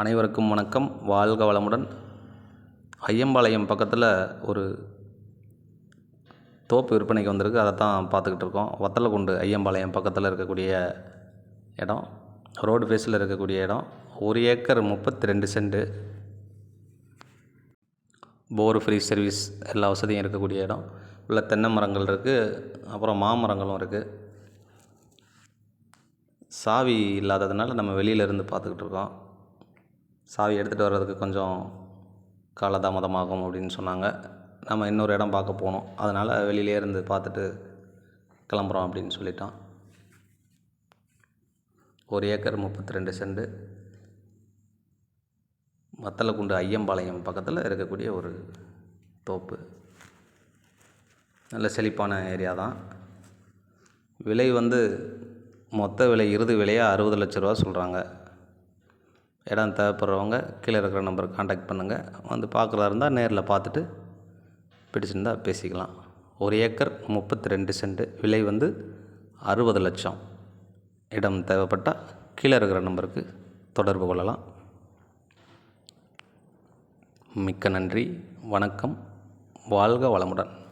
அனைவருக்கும் வணக்கம். வாழ்க வளமுடன். ஐயம்பாளையம் பக்கத்தில் ஒரு தோப்பு விற்பனைக்கு வந்திருக்கு. அதை தான் பார்த்துக்கிட்டு இருக்கோம். வத்தலக்குண்டு ஐயம்பாளையம் பக்கத்தில் இருக்கக்கூடிய இடம். ரோடு ஃபேஸில் இருக்கக்கூடிய இடம். ஒரு ஏக்கர் முப்பத்தி ரெண்டு சென்ட்டு போர் ஃப்ரீ சர்வீஸ் எல்லா வசதியும் இருக்கக்கூடிய இடம். உள்ள தென்னை மரங்கள் இருக்குது அப்புறம் மாமரங்களும் இருக்குது சாவி இல்லாததுனால நம்ம வெளியில இருந்து பார்த்துக்கிட்டு இருக்கோம். சாவி எடுத்துகிட்டு வர்றதுக்கு கொஞ்சம் காலதாமதமாகும் அப்படின்னு சொன்னாங்க. நம்ம இன்னொரு இடம் பார்க்க போனோம். அதனால் வெளியிலே இருந்து பார்த்துட்டு கிளம்புறோம் அப்படின்னு சொல்லிட்டோம் ஒரு ஏக்கர் முப்பத்தி ரெண்டு செண்டு. வத்தலக்குண்டு ஐயம்பாளையம் பக்கத்தில் இருக்கக்கூடிய ஒரு தோப்பு. நல்ல செழிப்பான ஏரியா தான். விலை வந்து மொத்த விலை இறுதி விலையாக அறுபது லட்ச ரூபா சொல்கிறாங்க இடம் தேவைப்படுறவங்க கீழே இருக்கிற நம்பருக்கு காண்டாக்ட் பண்ணுங்கள் வந்து பார்க்குறதா இருந்தால் நேரில் பார்த்துட்டு பிடிச்சிருந்தா பேசிக்கலாம். ஒரு ஏக்கர் முப்பத்தி ரெண்டு சென்ட் விலை வந்து அறுபது லட்சம். இடம் தேவைப்பட்டால் கீழே இருக்கிற நம்பருக்கு தொடர்பு கொள்ளலாம். மிக்க நன்றி. வணக்கம். வாழ்க வளமுடன்.